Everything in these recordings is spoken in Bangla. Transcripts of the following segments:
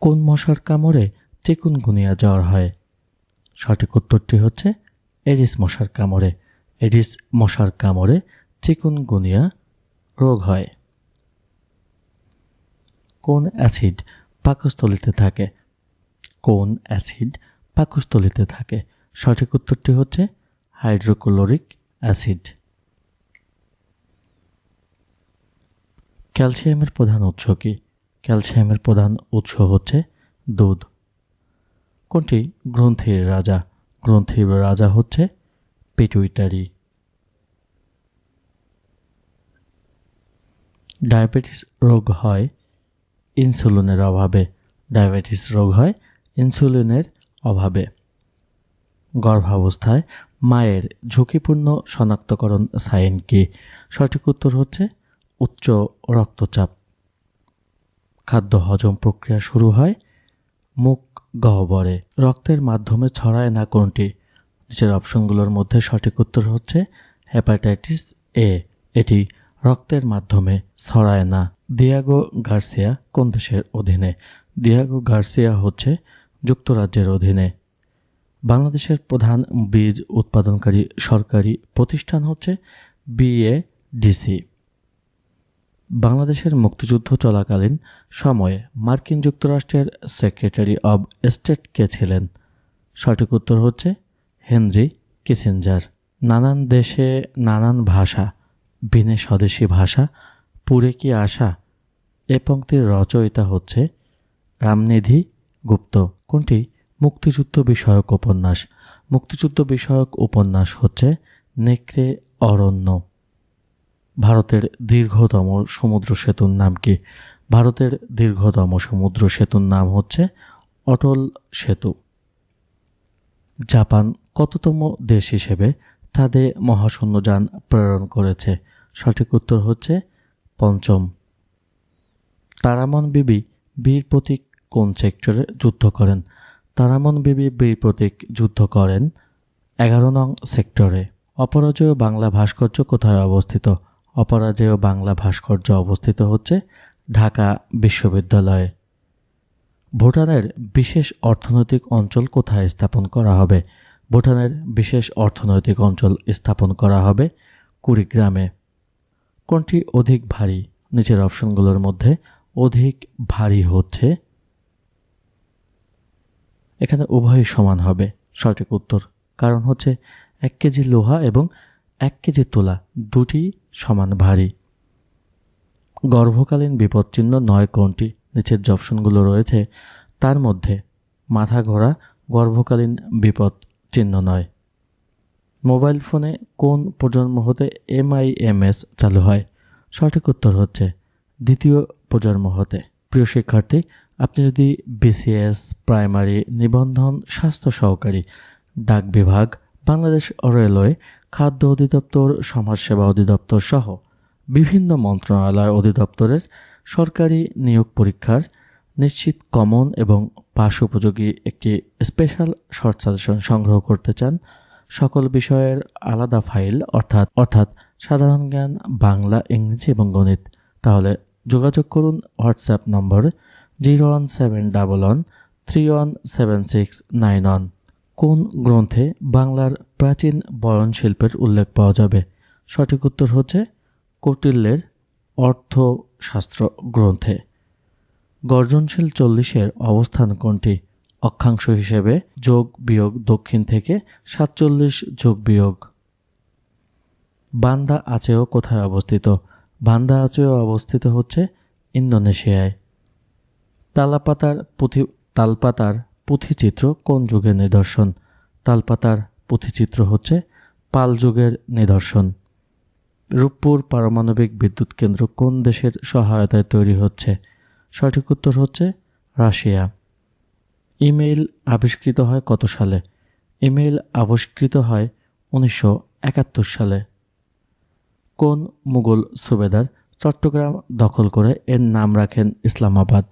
কোন মশার কামড়ে চিকুনগুনিয়া জ্বর হয়? সঠিক উত্তরটি হচ্ছে এডিস মশার কামড়ে। এডিস মশার কামড়ে চিকুনগুনিয়া রোগ হয়। কোন অ্যাসিড পাকস্থলিতে থাকে? কোন অ্যাসিড পাকস্থলিতে থাকে? সঠিক উত্তরটি হচ্ছে হাইড্রোক্লোরিক অ্যাসিড। ক্যালসিয়ামের প্রধান উৎস কি? ক্যালসিয়ামের প্রধান উৎস হচ্ছে দুধ। কোনটি গ্রন্থির রাজা? গ্রন্থির রাজা হচ্ছে পিটুইটারি। ডায়াবেটিস রোগ হয় ইনসুলিনের অভাবে। ডায়াবেটিস রোগ হয় ইনসুলিনের অভাবে। গর্ভাবস্থায় মায়ের ঝুঁকিপূর্ণ শনাক্তকরণ সাইন কি? সঠিক উত্তর হচ্ছে উচ্চ রক্তচাপ। খাদ্য হজম প্রক্রিয়া শুরু হয়, মুখ গহ্বরে। রক্তের মাধ্যমে ছড়ায় না কোনটি নিচের অপশনগুলোর মধ্যে সঠিক উত্তর হচ্ছে হেপাটাইটিস এ। এটি রক্তের মাধ্যমে ছড়ায় না। দিয়াগো গার্সিয়া কোন দেশের অধীনে? দিয়াগো গার্সিয়া হচ্ছে যুক্তরাজ্যের অধীনে। বাংলাদেশের প্রধান বীজ উৎপাদনকারী সরকারি প্রতিষ্ঠান হচ্ছে বিএডিসি বাংলাদেশের মুক্তিযুদ্ধ চলাকালীন সময়ে মার্কিন যুক্তরাষ্ট্রের সেক্রেটারি অব স্টেট কে ছিলেন? সঠিক উত্তর হচ্ছে হেনরি কিসেঞ্জার। নানান দেশে নানান ভাষা বিনে স্বদেশী ভাষা, পুরে কি আশা? এ পংক্তির রচয়িতা হচ্ছে রামনিধি গুপ্ত। কোনটি? মুক্তিযুদ্ধ বিষয়ক উপন্যাস। মুক্তিযুদ্ধ বিষয়ক উপন্যাস হচ্ছে নেকড়ে অরণ্য। ভারতের দীর্ঘতম সমুদ্র সেতুর নাম কি? ভারতের দীর্ঘতম সমুদ্র সেতুর নাম হচ্ছে অটল সেতু। জাপান কততম দেশ হিসেবে চাঁদে মহাশূন্যযান প্রেরণ করেছে? সঠিক উত্তর হচ্ছে পঞ্চম। তারামন বিবি বীর প্রতীক কোন সেক্টরে যুদ্ধ করেন? তারামন বিবি বীর প্রতীক যুদ্ধ করেন এগারো নং সেক্টরে। অপরাজয় বাংলা ভাস্কর্য কোথায় অবস্থিত? অপরাজেয় বাংলা ভাস্কর্য অবস্থিত হচ্ছে ঢাকা বিশ্ববিদ্যালয়ে। ভুটানের বিশেষ অর্থনৈতিক অঞ্চল কোথায় স্থাপন করা হবে? ভুটানের বিশেষ অর্থনৈতিক অঞ্চল স্থাপন করা হবে কুড়িগ্রামে। কোনটি অধিক ভারী? নিচের অপশনগুলোর মধ্যে অধিক ভারী হচ্ছে। এখানে উভয়ই সমান হবে। সঠিক উত্তর কারণ হচ্ছে এক কেজি লোহা এবং এক কেজি তোলা, দুটি সমান ভারী। গর্ভকালীন বিপদচিহ্ন নয় কোনটি নিচের যে অপশনগুলো রয়েছে, তার মধ্যে মাথা ঘোরা গর্ভকালীন বিপদ চিহ্ন নয়। মোবাইল ফোনে কোন প্রজন্ম হতে এমআইএমএস চালু হয়? সঠিক উত্তর হচ্ছে দ্বিতীয় প্রজন্ম হতে। প্রিয় শিক্ষার্থী, আপনি যদি বিসিএস, প্রাইমারি, নিবন্ধন, স্বাস্থ্য সহকারী, ডাক বিভাগ, বাংলাদেশ রেলওয়ে খাদ্য অধিদপ্তর, সমাজসেবা অধিদপ্তর সহ বিভিন্ন মন্ত্রণালয় অধিদপ্তরের সরকারি নিয়োগ পরীক্ষার নিশ্চিত কমন এবং পাশ উপযোগী একটি স্পেশাল শর্ট সাজেশন সংগ্রহ করতে চান সকল বিষয়ের আলাদা ফাইল অর্থাৎ অর্থাৎ সাধারণ জ্ঞান, বাংলা, ইংরেজি এবং গণিত। তাহলে যোগাযোগ করুন WhatsApp number zero one seven double one three one seven six nine one কোন গ্রন্থে বাংলার প্রাচীন বয়ন শিল্পের উল্লেখ পাওয়া যাবে? সঠিক উত্তর হচ্ছে কৌটিল্যের অর্থশাস্ত্র গ্রন্থে। গর্জনশীল চল্লিশের অবস্থান কোনটি? অক্ষাংশ হিসেবে যোগ বিয়োগ দক্ষিণ থেকে সাতচল্লিশ যোগ বিয়োগ। বান্দা আচেও কোথায় অবস্থিত? বান্দা আচেও অবস্থিত হচ্ছে ইন্দোনেশিয়ায়। তালাপাতার পুঁথি তালপাতার পুঁথিচিত্র কোন যুগের নিদর্শন? তালপাতার পুঁথিচিত্র হচ্ছে পাল যুগের নিদর্শন। রূপপুর পারমাণবিক বিদ্যুৎ কেন্দ্র কোন দেশের সহায়তায় তৈরি হচ্ছে? সঠিক উত্তর হচ্ছে রাশিয়া। ইমেইল আবিষ্কৃত হয় কত সালে? ইমেইল আবিষ্কৃত হয় উনিশশো একাত্তর সালে। কোন মুঘল সুবেদার চট্টগ্রাম দখল করে এর নাম রাখেন ইসলামাবাদ?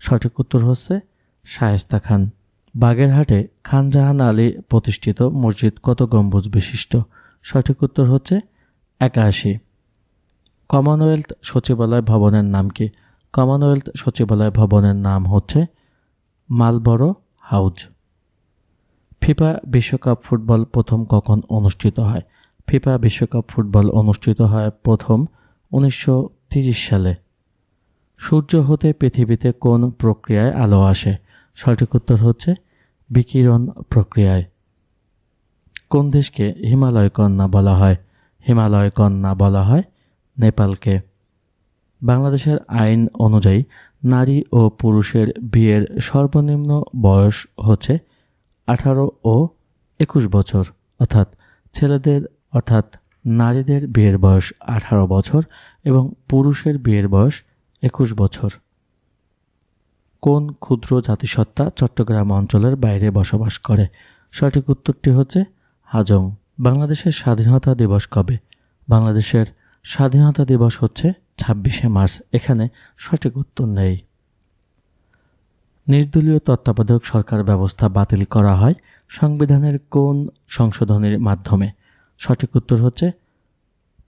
সঠিক উত্তর হচ্ছে শায়েস্তা খান। বাগেরহাটে খান জাহান আলী প্রতিষ্ঠিত মসজিদ কত গম্বুজ বিশিষ্ট? সঠিক উত্তর হচ্ছে একাশি। কমনওয়েলথ সচিবালয় ভবনের নাম কি? কমনওয়েলথ সচিবালয় ভবনের নাম হচ্ছে মালবরো হাউজ। ফিফা বিশ্বকাপ ফুটবল প্রথম কখন অনুষ্ঠিত হয়? ফিফা বিশ্বকাপ ফুটবল অনুষ্ঠিত হয় প্রথম উনিশশো সালে। সূর্য হতে পৃথিবীতে কোন প্রক্রিয়ায় আলো আসে? সঠিক উত্তর হচ্ছে বিকিরণ প্রক্রিয়ায়। কোন দেশকে হিমালয় কন্যা বলা হয়? হিমালয় কন্যা বলা হয় নেপালকে। বাংলাদেশের আইন অনুযায়ী নারী ও পুরুষের বিয়ের সর্বনিম্ন বয়স হচ্ছে আঠারো ও একুশ বছর। অর্থাৎ ছেলেদের, অর্থাৎ নারীদের বিয়ের বয়স আঠারো বছর এবং পুরুষের বিয়ের বয়স একুশ বছর। কোন ক্ষুদ্র জাতিসত্তা চট্টগ্রাম অঞ্চলের বাইরে বসবাস করে? সঠিক উত্তরটি হচ্ছে হাজং। বাংলাদেশের স্বাধীনতা দিবস কবে? বাংলাদেশের স্বাধীনতা দিবস হচ্ছে ছাব্বিশে মার্চ। এখানে সঠিক উত্তর নেই। নির্দলীয় তত্ত্বাবধায়ক সরকার ব্যবস্থা বাতিল করা হয় সংবিধানের কোন সংশোধনীর মাধ্যমে? সঠিক উত্তর হচ্ছে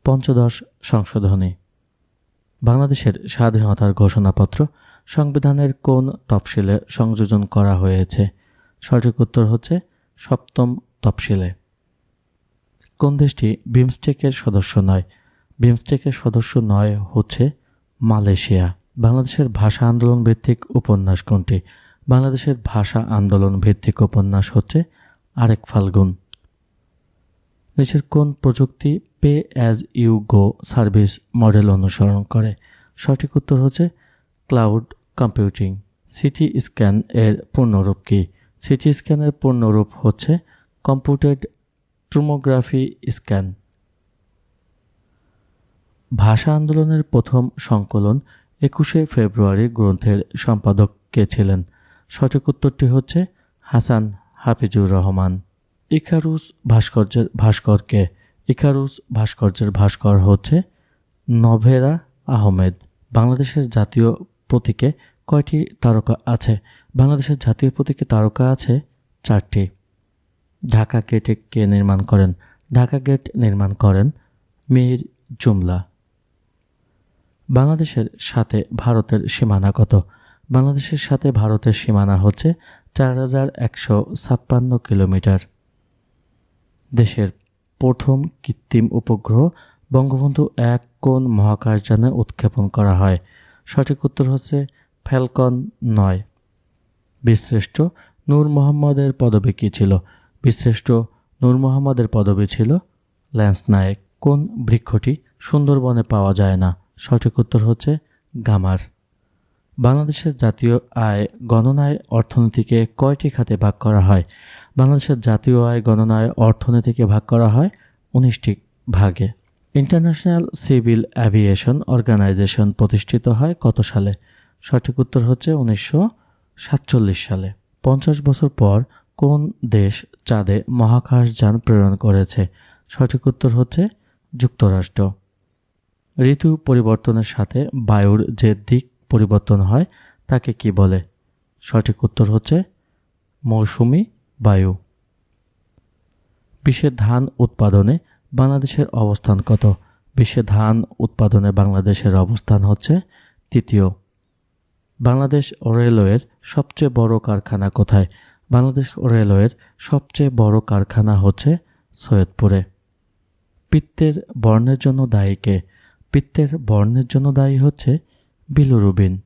পঞ্চদশ সংশোধনী। বাংলাদেশের স্বাধীনতার ঘোষণাপত্র সংবিধানের কোন তফসিলে সংযোজন করা হয়েছে? সঠিক উত্তর হচ্ছে সপ্তম তফসিলে। কোন দেশটি বিমস্টেকের সদস্য নয়? বিমস্টেকের সদস্য নয় হচ্ছে মালয়েশিয়া। বাংলাদেশের ভাষা আন্দোলন ভিত্তিক উপন্যাস কোনটি? বাংলাদেশের ভাষা আন্দোলন ভিত্তিক উপন্যাস হচ্ছে আরেক ফাল্গুন। দেশের কোন প্রযুক্তি pay as you go service model অনুসরণ করে? সঠিক উত্তর হচ্ছে ক্লাউড কম্পিউটিং সিটি স্ক্যান এর পূর্ণরূপ কি? সিটি স্ক্যানের পূর্ণরূপ হচ্ছে কম্পিউটেড ট্রোমোগ্রাফি স্ক্যান। ভাষা আন্দোলনের প্রথম সংকলন একুশে ফেব্রুয়ারি গ্রন্থের সম্পাদক কে ছিলেন? সঠিক উত্তরটি হচ্ছে হাসান হাফিজুর রহমান। ইকারুস ভাস্কর্যের ভাস্করকে ইকারুস ভাস্কর্যের ভাস্কর হচ্ছে নভেরা আহমেদ। বাংলাদেশের জাতীয় প্রতীকে কয়টি তারকা আছে? বাংলাদেশের জাতীয় প্রতীকে তারকা আছে চারটি। ঢাকা গেটে কে নির্মাণ করেন? ঢাকা গেট নির্মাণ করেন মীর জুমলা। বাংলাদেশের সাথে ভারতের সীমানা কত? বাংলাদেশের সাথে ভারতের সীমানা হচ্ছে চার হাজার একশো ছাপ্পান্ন কিলোমিটার। দেশের প্রথম কৃত্রিম উপগ্রহ বঙ্গবন্ধু এক কোন মহাকাশযানে উৎক্ষেপণ করা হয়? সঠিক উত্তর হচ্ছে ফ্যালকন নয়। বীরশ্রেষ্ঠ নূর মোহাম্মদের পদবী কী ছিল? বীরশ্রেষ্ঠ নূর মোহাম্মদের পদবী ছিল ল্যান্স নায়েক। কোন বৃক্ষটি সুন্দরবনে পাওয়া যায় না? সঠিক উত্তর হচ্ছে গামার। বাংলাদেশের জাতীয় আয় গণনায় অর্থনীতিকে কয়টি খাতে ভাগ করা হয়? বাংলাদেশের জাতীয় আয় গণনায় অর্থনীতিকে ভাগ করা হয় উনিশটি ভাগে। ইন্টারন্যাশনাল সিভিল অ্যাভিয়েশন অর্গানাইজেশন প্রতিষ্ঠিত হয় কত সালে? সঠিক উত্তর হচ্ছে উনিশশো সাতচল্লিশ সালে। পঞ্চাশ বছর পর কোন দেশ চাঁদে মহাকাশযান প্রেরণ করেছে? সঠিক উত্তর হচ্ছে যুক্তরাষ্ট্র। ঋতু পরিবর্তনের সাথে বায়ুর যে দিক পরিবর্তন হয়, তাকে কি বলে? সঠিক উত্তর হচ্ছে মৌসুমি বায়ু। বিশ্বের ধান উৎপাদনে বাংলাদেশের অবস্থান কত? বিশ্বে ধান উৎপাদনে বাংলাদেশের অবস্থান হচ্ছে তৃতীয়। বাংলাদেশ রেলওয়ের সবচেয়ে বড় কারখানা কোথায়? বাংলাদেশ রেলওয়ের সবচেয়ে বড় কারখানা হচ্ছে সৈয়দপুরে। পিত্তের বর্ণের জন্য দায়ীকে পিত্তের বর্ণের জন্য দায়ী হচ্ছে বিলুরুবিন।